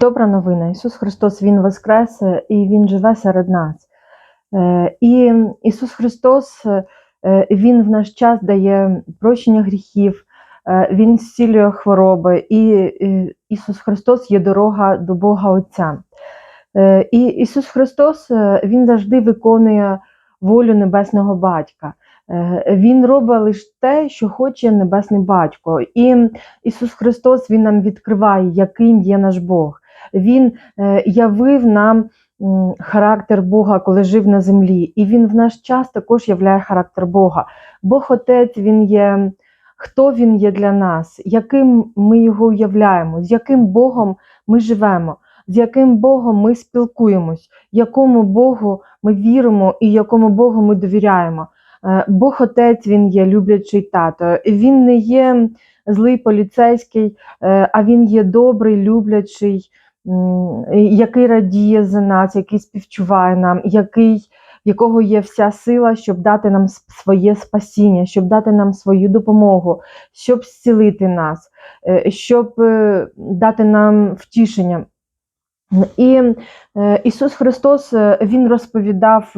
Добра новина. Ісус Христос Він воскрес е, і Він живе серед нас. Е, І Ісус Христос е, Він в наш час дає прощення гріхів, Він зцілює хвороби, і Ісус Христос є дорога до Бога Отця. І Ісус Христос Він завжди виконує волю Небесного Батька. Е, Він робить лише те, що хоче Небесний Батько. І Ісус Христос Він нам відкриває, яким є наш Бог. Він е, явив нам характер Бога, коли жив на землі, і Він в наш час також являє характер Бога. Бог Отець Він є, хто Він є для нас, яким ми його уявляємо, з яким Богом ми живемо, з яким Богом ми спілкуємось, якому Богу ми віримо і якому Богу ми довіряємо. Е, Бог Отець Він є люблячий тато. Він не є злий поліцейський, е, а він є добрий, люблячий, який радіє за нас, який співчуває нам, який, якого є вся сила, щоб дати нам своє спасіння, щоб дати нам свою допомогу, щоб зцілити нас, е, щоб дати нам втішення. І Ісус Христос Він розповідав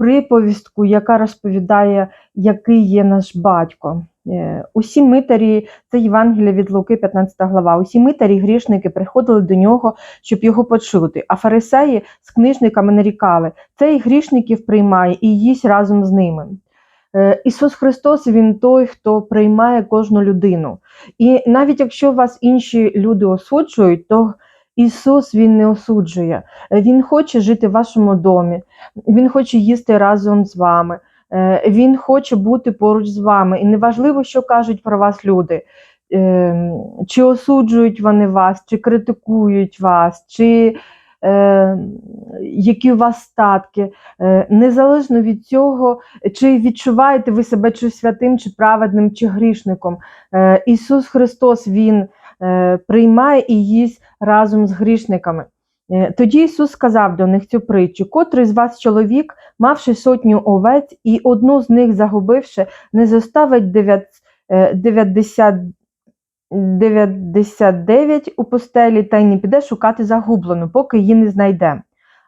приповістку, яка розповідає, який є наш батько. Е, Усі митарі, це Євангелія від Луки, 15 глава. Усі митарі, грішники приходили до нього, щоб його почути. А фарисеї з книжниками нарікали: цей грішників приймає і їсть разом з ними. Е, Ісус Христос Він той, хто приймає кожну людину. І навіть якщо вас інші люди осуджують, то Ісус Він не осуджує. Він хоче жити в вашому домі, Він хоче їсти разом з вами. Е, Він хоче бути поруч з вами. І неважливо, що кажуть про вас люди, Е, чи осуджують вони вас, чи критикують вас, чи е, які у вас статки. Незалежно від цього, чи відчуваєте ви себе чи святим, чи праведним, чи грішником. Ісус Христос Він приймає і їсть разом з грішниками. Е, Тоді Ісус сказав до них цю притчу: котрий з вас чоловік, мавши сотню овець, і одну з них загубивши, не зоставить дев'ят- е, 90 99 у постелі та й не піде шукати загублену, поки її не знайде.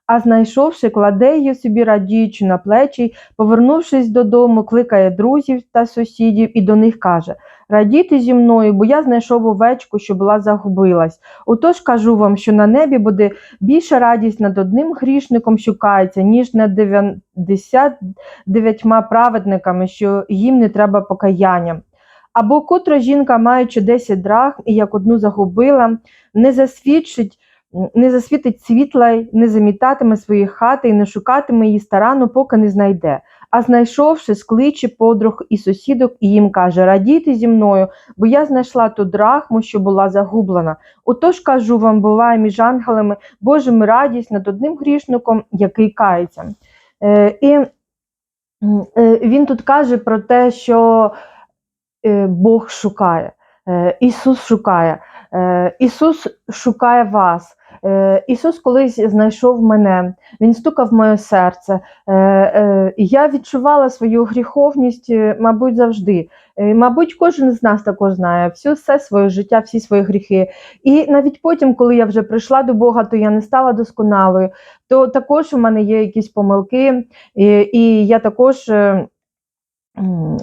А знайшовши, кладе її собі радіючи на плечі, повернувшись додому, кликає друзів та сусідів і до них каже: Радійте зі мною, бо я знайшов овечку, що була загубилась. Отож кажу вам, що на небі буде більша радість над одним грішником шукається, ніж над 99 праведниками, що їм не треба покаяння. Або котра жінка, маючи 10 драхм, і як одну загубила, не засвідчить, не засвітить світла, не замітатиме свої хати і не шукатиме її старанно, поки не знайде. А знайшовши, скличе подруг і сусідок, і їм каже: Радійте зі мною, бо я знайшла ту драхму, що була загублена. Отож кажу вам, буває між ангелами Божими радість над одним грішником, який кається. Е, і е, він тут каже про те, що е, Бог шукає, е, Ісус шукає, Ісус шукає вас. Е, Ісус колись знайшов мене, Він стукав в моє серце. Е, е, Я відчувала свою гріховність, мабуть, завжди. Мабуть, кожен з нас також знає всю, все своє життя, всі свої гріхи. І навіть потім, коли я вже прийшла до Бога, то я не стала досконалою, то також у мене є якісь помилки, і, і я також.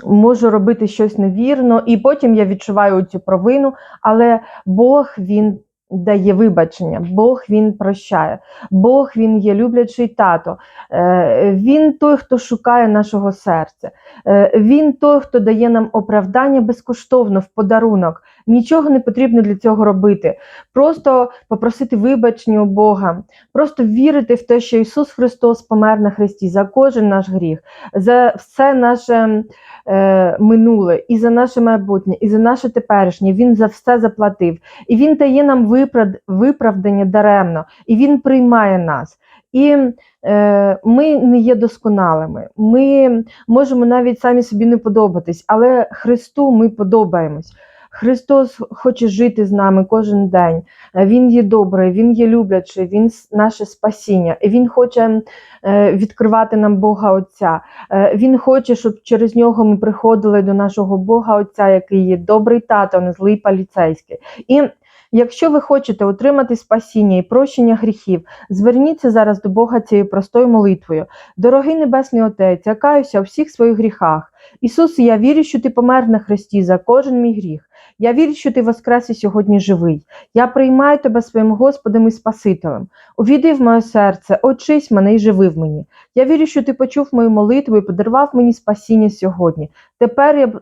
Можу робити щось невірно, і потім я відчуваю цю провину, але Бог він дає вибачення, Бог він прощає, Бог він є люблячий тато. Е, Він той, хто шукає нашого серця. Е, Він той, хто дає нам оправдання безкоштовно в подарунок. Нічого не потрібно для цього робити. Просто попросити вибачення у Бога, просто вірити в те, що Ісус Христос помер на Христі за кожен наш гріх, за все наше е, минуле, і за наше майбутнє, і за наше теперішнє. Він за все заплатив. І Він дає нам виправ... виправдання даремно, і Він приймає нас. І е, ми не є досконалими. Ми можемо навіть самі собі не подобатись, але Христу ми подобаємось. Христос хоче жити з нами кожен день. Він є добрий, Він є люблячий, Він наше спасіння. Він хоче е, відкривати нам Бога Отця. Е, Він хоче, щоб через нього ми приходили до нашого Бога Отця, який є добрий тато, не злий поліцейський. І Якщо ви хочете отримати спасіння і прощення гріхів, зверніться зараз до Бога цією простою молитвою. Дорогий Небесний Отець, я каюся у всіх своїх гріхах. Ісус, я вірю, що ти помер на хресті за кожен мій гріх. Я вірю, що ти воскрес і сьогодні живий. Я приймаю тебе своїм Господом і Спасителем. Увійди в моє серце, очись мене і живи в мені. Я вірю, що ти почув мою молитву і подарував мені спасіння сьогодні. Тепер я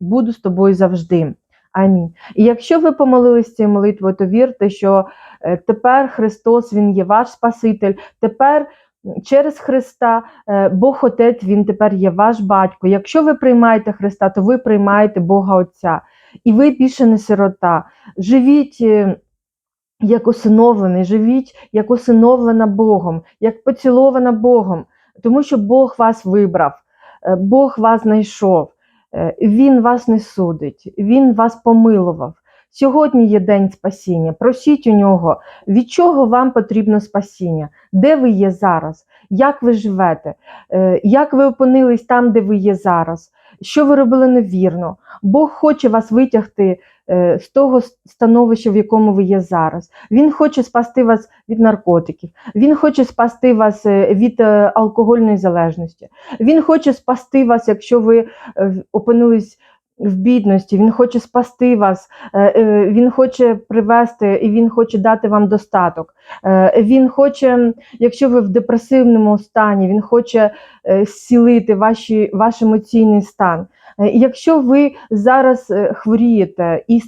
буду з тобою завжди. Амінь. І якщо ви помолились цією молитвою, то вірте, що е, тепер Христос Він є ваш Спаситель. Тепер через Христа е, Бог Отець Він тепер є ваш батько. Якщо ви приймаєте Христа, то ви приймаєте Бога Отця. І ви більше не сирота. Живіть. е, Як усиновлений, живіть як усиновлена Богом, як поцілована Богом, тому що Бог вас вибрав, Бог вас знайшов, Він вас не судить, Він вас помилував. Сьогодні є день спасіння. Просіть у нього, від чого вам потрібно спасіння, де ви є зараз, як ви живете, е, як ви опинились там, де ви є зараз, що ви робили невірно. Бог хоче вас витягти е, з того становища, в якому ви є зараз. Він хоче спасти вас від наркотиків, він хоче спасти вас е, від алкогольної залежності. Він хоче спасти вас, якщо ви опинились в бідності. Він хоче спасти вас, е, е, він хоче привести і він хоче дати вам достаток. Е, Він хоче, якщо ви в депресивному стані, він хоче зцілити ваші, ваш емоційний стан. Якщо ви зараз хворієте і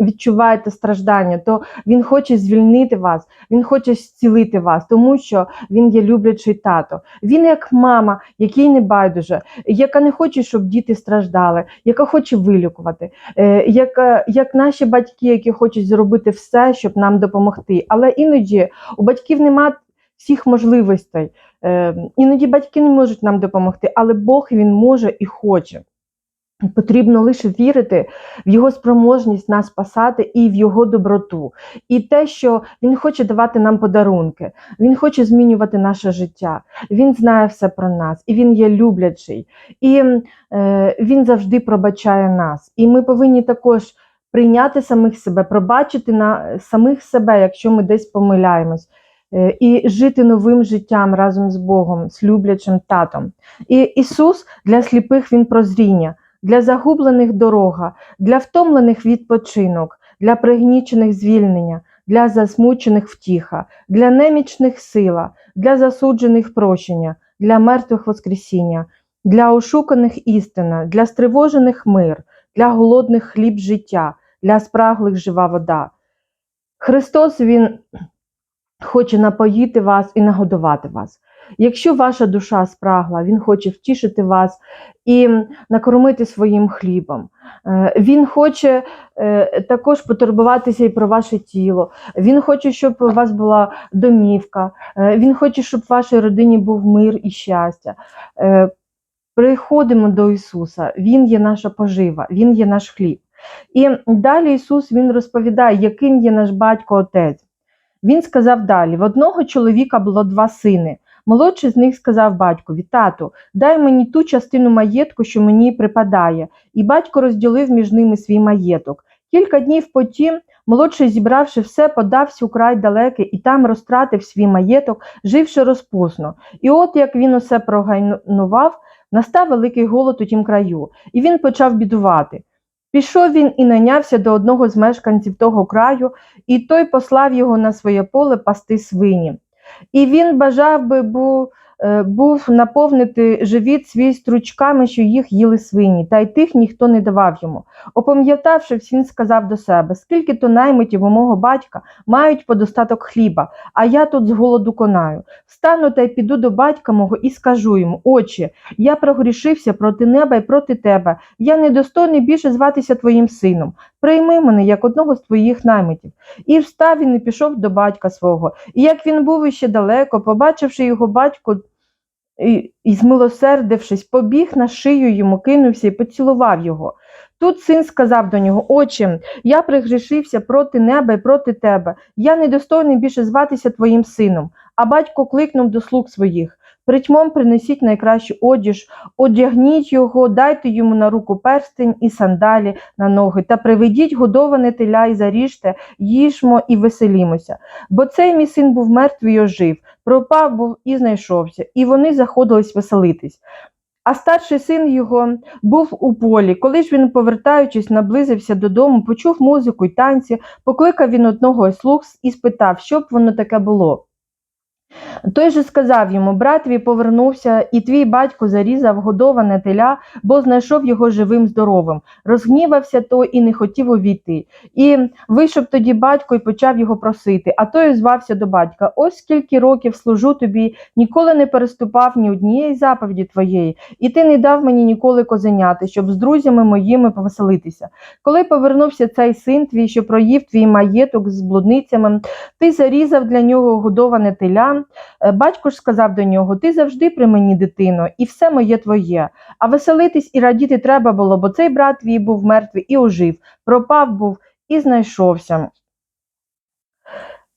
відчуваєте страждання, то він хоче звільнити вас, він хоче зцілити вас, тому що він є люблячий тато. Він як мама, який не байдуже, яка не хоче, щоб діти страждали, яка хоче вилікувати, е, як, е, як наші батьки, які хочуть зробити все, щоб нам допомогти. Але іноді у батьків немає всіх можливостей. Е, Іноді батьки не можуть нам допомогти, але Бог він може і хоче. Потрібно лише вірити в його спроможність нас спасати і в його доброту, і те, що він хоче давати нам подарунки, він хоче змінювати наше життя. Він знає все про нас, і він є люблячий, і е, він завжди пробачає нас. І ми повинні також прийняти самих себе, пробачити на самих себе, якщо ми десь помиляємось. е, І жити новим життям разом з Богом, з люблячим татом. І Ісус для сліпих Він прозріння, для загублених дорога, для втомлених відпочинок, для пригнічених звільнення, для засмучених втіха, для немічних сила, для засуджених прощення, для мертвих воскресіння, для ошуканих істина, для стривожених мир, для голодних хліб життя, для спраглих жива вода. Христос Він хоче напоїти вас і нагодувати вас. Якщо ваша душа спрагла, Він хоче втішити вас і накормити своїм хлібом. Е, Він хоче е, також потурбуватися і про ваше тіло. Він хоче, щоб у вас була домівка. Е, Він хоче, щоб в вашій родині був мир і щастя. Приходимо до Ісуса, Він є наша пожива, Він є наш хліб. І далі Ісус Він розповідає, яким є наш батько Отець. Він сказав далі: в одного чоловіка було два сини. Молодший з них сказав батькові: Тату, дай мені ту частину маєтку, що мені припадає. І батько розділив між ними свій маєток. Кілька днів потім молодший, зібравши все, подався у край далекий і там розтратив свій маєток, живши розпусно. І от як він усе прогайнував, настав великий голод у тім краю, і він почав бідувати. Пішов він і найнявся до одного з мешканців того краю, і той послав його на своє поле пасти свині. І він бажав би був, був наповнити живіт свій стручками, що їх їли свині, та й тих ніхто не давав йому. Опам'ятавшись, він сказав до себе: скільки то наймитів у мого батька мають подостаток хліба, а я тут з голоду конаю. Встану та й піду до батька мого і скажу йому: Отче, я прогрішився проти неба і проти тебе. Я недостойний більше зватися твоїм сином. Прийми мене як одного з твоїх наймитів. І встав він і пішов до батька свого. І як він був іще далеко, побачивши його батько, і, змилосердившись, побіг на шию йому, кинувся і поцілував його. Тут син сказав до нього: Отче, я пригрішився проти неба і проти тебе. Я недостойний більше зватися твоїм сином. А батько кликнув до слуг своїх. Притьмом принесіть найкращу одіж, одягніть його, дайте йому на руку перстень і сандалі на ноги, та приведіть годоване теля і заріжте, їжмо і веселімося. Бо цей мій син був мертвий і ожив, пропав був і знайшовся, і вони заходились веселитись. А старший син його був у полі. Коли ж він, повертаючись, наблизився додому, почув музику й танці, покликав він одного із слуг і спитав, що б воно таке було. Той же сказав йому: брат твій повернувся, і твій батько зарізав годоване теля, бо знайшов його живим здоровим. Розгнівався той і не хотів увійти. І вийшов тоді батько і почав його просити. А той звався до батька: Ось скільки років служу тобі, ніколи не переступав ні однієї заповіді твоєї, і ти не дав мені ніколи козеняти, щоб з друзями моїми повеселитися. Коли повернувся цей син твій, що проїв твій маєток з блудницями, ти зарізав для нього годоване теля. Е, Батько ж сказав до нього: Ти завжди при мені, дитино, і все моє твоє. А веселитись і радіти треба було, бо цей брат твій був мертвий і ожив, пропав був і знайшовся.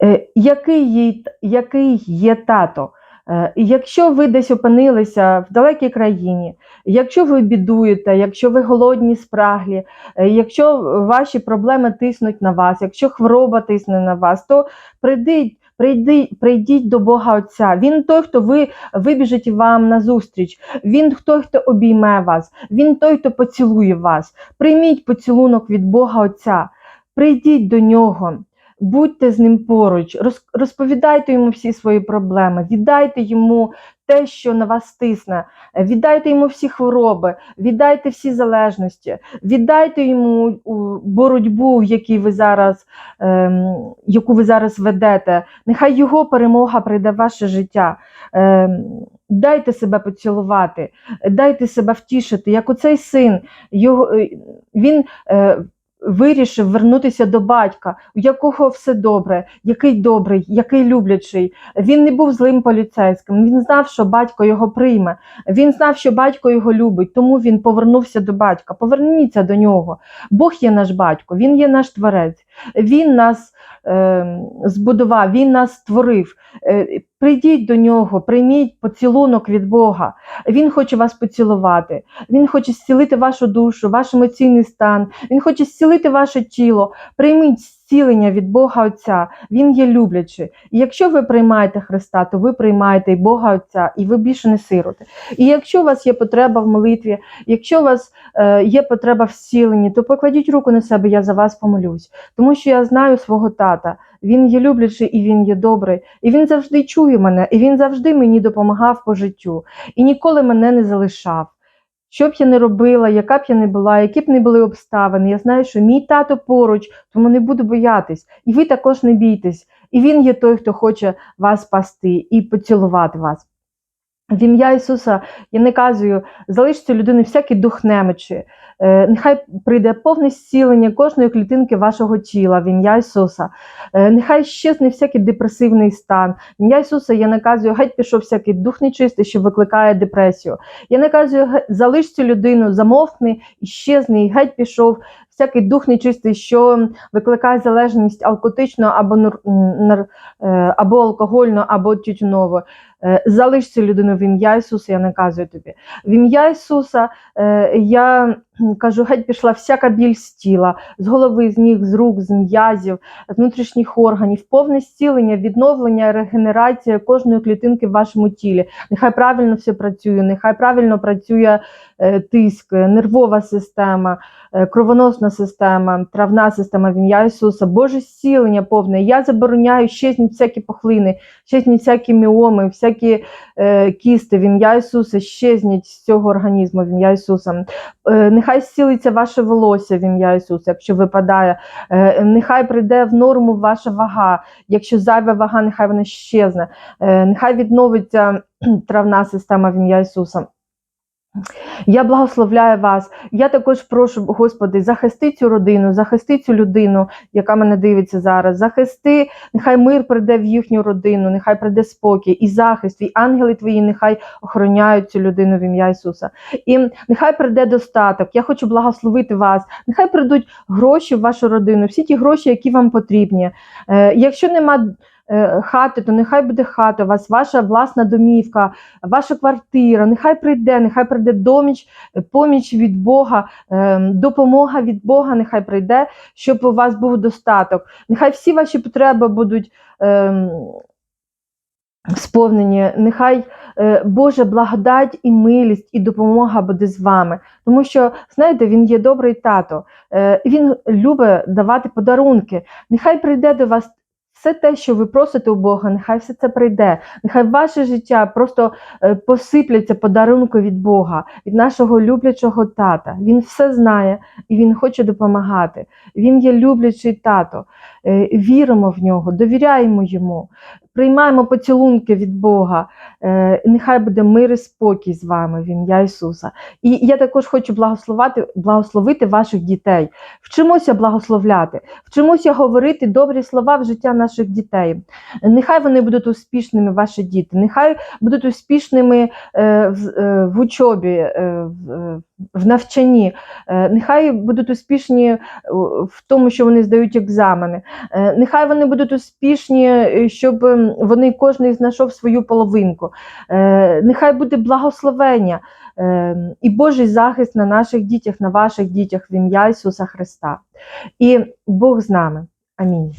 Е, Який який є тато? Е, Якщо ви десь опинилися в далекій країні, якщо ви бідуєте, якщо ви голодні, спраглі, якщо ваші проблеми тиснуть на вас, якщо хвороба тисне на вас, то прийдіть, прийдіть, прийдіть до Бога Отця. Він той, хто ви вибіжить вам назустріч. Він той, хто обійме вас, він той, хто поцілує вас. Прийміть поцілунок від Бога Отця, прийдіть до нього. Будьте з ним поруч, розповідайте йому всі свої проблеми, віддайте йому те, що на вас тисне, віддайте йому всі хвороби, віддайте всі залежності, віддайте йому боротьбу, в ви зараз, ем, яку ви зараз ведете. Нехай його перемога прийде в ваше життя. Ем, дайте себе поцілувати, дайте себе втішити, як оцей син, його, е, він. Е, Вирішив вернутися до батька, у якого все добре, який добрий, який люблячий. Він не був злим поліцейським. Він знав, що батько його прийме. Він знав, що батько його любить, тому він повернувся до батька. Поверніться до нього. Бог є наш батько, він є наш творець. Він нас е, збудував, він нас створив. Е, прийдіть до нього, прийміть поцілунок від Бога. Він хоче вас поцілувати. Він хоче зцілити вашу душу, ваш емоційний стан. Він хоче зцілити ваше тіло. Прийміть зцілення від Бога Отця. Він є люблячий. І якщо ви приймаєте Христа, то ви приймаєте і Бога Отця, і ви більше не сироти. І якщо у вас є потреба в молитві, якщо у вас е, є потреба в зціленні, то покладіть руку на себе, я за вас помолюсь. Тому що я знаю свого тата. Він є люблячий і він є добрий. І він завжди чує мене, і він завжди мені допомагав по життю. І ніколи мене не залишав. Що б я не робила, яка б я не була, які б не були обставини, я знаю, що мій тато поруч, тому не буду боятись. І ви також не бійтесь. І він є той, хто хоче вас спасти і поцілувати вас. В ім'я Ісуса я наказую, залиште людини всякий дух немочі. Е, нехай прийде повне зцілення кожної клітинки вашого тіла в ім'я Ісуса. Е, нехай щезне всякий депресивний стан. В ім'я Ісуса я наказую, геть пішов всякий дух нечистий, що викликає депресію. Я наказую, залиш цю людину, замовкни і щезни, геть пішов всякий дух нечистий, що викликає залежність алкотичну або, нар- е, або алкогольну, або тютюнову. Е, Залиш цю людину в ім'я Ісуса, я наказую тобі. В ім'я Ісуса е, я кажу, геть пішла всяка біль з тіла, з голови, з ніг, з рук, з м'язів, з внутрішніх органів, повне зцілення, відновлення, регенерація кожної клітинки в вашому тілі. Нехай правильно все працює, нехай правильно працює е, тиск, нервова система, е, кровоносна система, травна система в ім'я Ісуса, Боже зцілення повне. Я забороняю щезніть всякі пухлини, щезніть всякі міоми, всякі е, кісти в ім'я Ісуса, щезніть з цього організму в ім'я Ісуса. Нехай зцілиться ваше волосся в ім'я Ісуса, якщо випадає. Е, нехай прийде в норму ваша вага. Якщо зайва вага, нехай вона щезне. Е, нехай відновиться травна система в ім'я Ісуса. Я благословляю вас. Я також прошу, Господи, захисти цю родину, захисти цю людину, яка мене дивиться зараз. Захисти, нехай мир прийде в їхню родину, нехай прийде спокій і захист, і ангели твої нехай охороняють цю людину в ім'я Ісуса. І нехай прийде достаток. Я хочу благословити вас. Нехай прийдуть гроші в вашу родину, всі ті гроші, які вам потрібні. Е, якщо нема хати, то нехай буде хата, у вас ваша власна домівка, ваша квартира. Нехай прийде, нехай прийде доміч, е, поміч від Бога, е, допомога від Бога, нехай прийде, щоб у вас був достаток. Нехай всі ваші потреби будуть. Е, Сповнені, нехай е, Божа благодать і милість, і допомога буде з вами. Тому що, знаєте, він є добрий тато, е, він любить давати подарунки. Нехай прийде до вас все те, що ви просите у Бога, нехай все це прийде. Нехай ваше життя просто е, посипляться подарунку від Бога, від нашого люблячого тата. Він все знає і він хоче допомагати. Він є люблячий тато. Е, Віримо в нього, довіряємо йому. Приймаємо поцілунки від Бога. Е, нехай буде мир і спокій з вами в ім'я Ісуса. І я також хочу благословити, благословити ваших дітей. Вчимося благословляти, вчимося говорити добрі слова в життя наших дітей. Нехай вони будуть успішними, ваші діти, нехай будуть успішними е, в, учобі, в, в навчанні, е, нехай будуть успішні е, в тому, що вони здають екзамени. Е, Нехай вони будуть успішні, щоб ем, вони кожен знайшов свою половинку. Нехай буде благословення і Божий захист на наших дітях, на ваших дітях в ім'я Ісуса Христа. І Бог з нами. Амінь.